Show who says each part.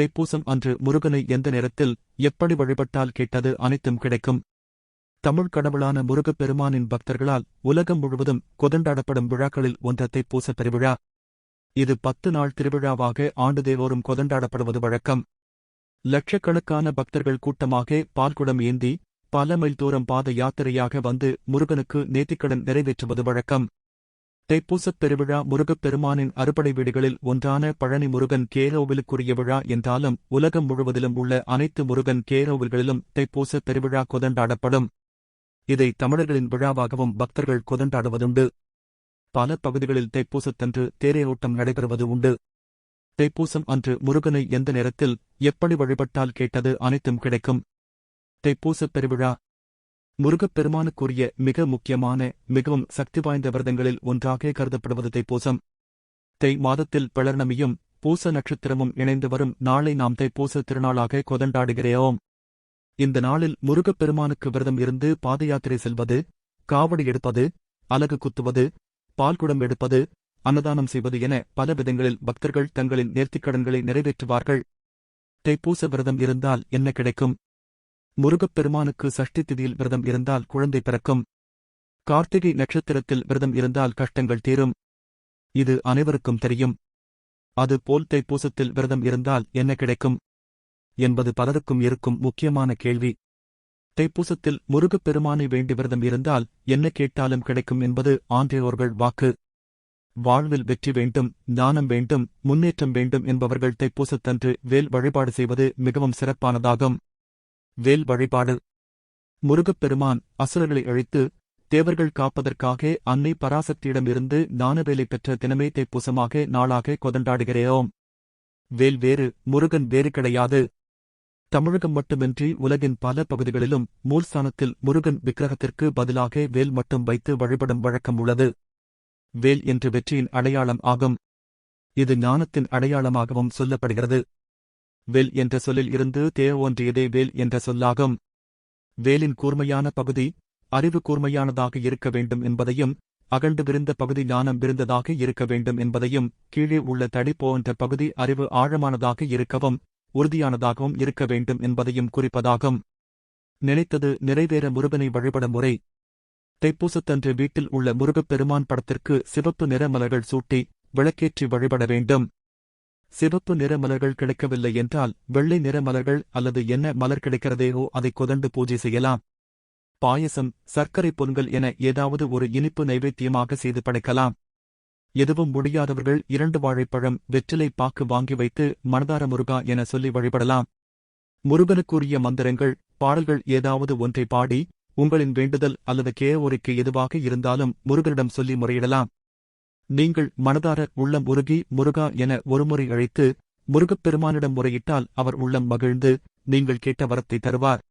Speaker 1: தைப்பூசம் அன்று முருகனை எந்த நேரத்தில் எப்படி வழிபட்டால் கேட்டது அனைத்தும் கிடைக்கும். தமிழ் கடவுளான முருகப் பெருமானின் பக்தர்களால் உலகம் முழுவதும் கொதண்டாடப்படும் விழாக்களில் ஒன்ற தைப்பூச பெருவிழா இது பத்து நாள் திருவிழாவாக ஆண்டுதேவோறும் கொதண்டாடப்படுவது வழக்கம். லட்சக்கணக்கான பக்தர்கள் கூட்டமாக பால்குடம் ஏந்தி பல மைல் தூரம் பாத யாத்திரையாக வந்து முருகனுக்கு நேர்த்திக்கடன் நிறைவேற்றுவது வழக்கம். தைப்பூசப் பெருவிழா முருகப் பெருமானின் அறுபடை வீடுகளில் ஒன்றான பழனி முருகன் கேரோவிலுக்குரிய விழா என்றாலும் உலகம் முழுவதிலும் உள்ள அனைத்து முருகன் கேரோவில்களிலும் தைப்பூச பெருவிழா கொதண்டாடப்படும் இதை தமிழர்களின் விழாவாகவும் பக்தர்கள் கொதண்டாடுவதுண்டு பல பகுதிகளில் தைப்பூசத்தன்று தேரையோட்டம் நடைபெறுவது உண்டு. தைப்பூசம் அன்று முருகனை எந்த நேரத்தில் எப்படி வழிபட்டால் கேட்டது அனைத்தும் கிடைக்கும். தைப்பூசப் பெருவிழா முருகப் பெருமானுக்குரிய மிக முக்கியமான மிகவும் சக்தி வாய்ந்த விரதங்களில் ஒன்றாக கருதப்படுவது தைப்பூசம். தை மாதத்தில் பிளர்ணமியும் பூச நட்சத்திரமும் இணைந்து வரும் நாளை நாம் தைப்பூச திருநாளாக கொதண்டாடுகிறோம் இந்த நாளில் முருகப் பெருமானுக்கு விரதம் இருந்து பாதயாத்திரை செல்வது காவடி எடுப்பது அலகு குத்துவது பால்குடம் எடுப்பது அன்னதானம் செய்வது என பல விதங்களில் பக்தர்கள் தங்களின் நேர்த்திக்கடன்களை நிறைவேற்றுவார்கள். தைப்பூச விரதம் இருந்தால் என்ன கிடைக்கும்? முருகப் பெருமானுக்கு சஷ்டி திதியில் விரதம் இருந்தால் குழந்தை பிறக்கும். கார்த்திகை நட்சத்திரத்தில் விரதம் இருந்தால் கஷ்டங்கள் தீரும். இது அனைவருக்கும் தெரியும். அது போல் தைப்பூசத்தில் விரதம் இருந்தால் என்ன கிடைக்கும்? என்பது பலருக்கும் இருக்கும் முக்கியமான கேள்வி. தைப்பூசத்தில் முருகப் பெருமானை வேண்டி விரதம் இருந்தால் என்ன கேட்டாலும் கிடைக்கும் என்பது ஆன்றையோர்கள் வாக்கு. வாழ்வில் வெற்றி வேண்டும் ஞானம் வேண்டும் முன்னேற்றம் வேண்டும் என்பவர்கள் தைப்பூசத்தன்று வேல் வழிபாடு செய்வது மிகவும் சிறப்பானதாகும். வேல் வழிபாடு. முருகப் பெருமான் அசுரர்களை அழித்து தேவர்கள் காப்பதற்காக அன்னை பராசக்தியிடமிருந்து ஞானவேலை பெற்ற தினமே தைப்பூசமாக நாளாக கொதண்டாடுகிறோம் வேல் வேறு முருகன் வேறு கிடையாது. தமிழகம் மட்டுமின்றி உலகின் பல பகுதிகளிலும் மூல்ஸ்தானத்தில் முருகன் விக்கிரகத்திற்கு பதிலாக வேல் மட்டும் வைத்து வழிபடும் வழக்கம் உள்ளது. வேல் என்று வெற்றியின் அடையாளம் ஆகும். இது ஞானத்தின் அடையாளமாகவும் சொல்லப்படுகிறது. வேல் என்ற சொல்லில் இருந்து தே ஒன்றியதே வேல் என்ற சொல்லாகும். வேலின் கூர்மையான பகுதி அறிவு கூர்மையானதாக இருக்க வேண்டும் என்பதையும் அகண்டு விருந்த பகுதி ஞானம் விருந்ததாக இருக்க வேண்டும் என்பதையும் கீழே உள்ள தடி போன்ற பகுதி அறிவு ஆழமானதாக இருக்கவும் உறுதியானதாகவும் இருக்க வேண்டும் என்பதையும் குறிப்பதாகும். நினைத்தது நிறைவேற முருகனை வழிபட முறை. தைப்பூசத்தன்று வீட்டில் உள்ள முருகப் பெருமான் படத்திற்கு சிவப்பு நிற மலர்கள் சூட்டி விளக்கேற்றி வழிபட வேண்டும். சிவப்பு நிற மலர்கள் கிடைக்கவில்லை என்றால் வெள்ளை நிற மலர்கள் அல்லது என்ன மலர் கிடைக்கிறதேயோ அதை கொதண்டு பூஜை செய்யலாம். பாயசம் சர்க்கரை பொங்கல் என ஏதாவது ஒரு இனிப்பு நைவேத்தியமாக செய்து படைக்கலாம். எதுவும் முடியாதவர்கள் இரண்டு வாழைப்பழம் வெற்றிலை பாக்கு வாங்கி வைத்து மனதார முருகா என சொல்லி வழிபடலாம். முருகனுக்குரிய மந்திரங்கள் பாடல்கள் ஏதாவது ஒன்றை பாடி உங்களின் வேண்டுதல் அல்லது கேவோரிக்கு எதுவாக இருந்தாலும் முருகனிடம் சொல்லி முறையிடலாம். நீங்கள் மனதார உள்ளம் உருகி முருகா என ஒருமுறை அழைத்து முருகப் பெருமானிடம் முறையிட்டால் அவர் உள்ளம் மகிழ்ந்து நீங்கள் கேட்ட வரத்தை தருவார்.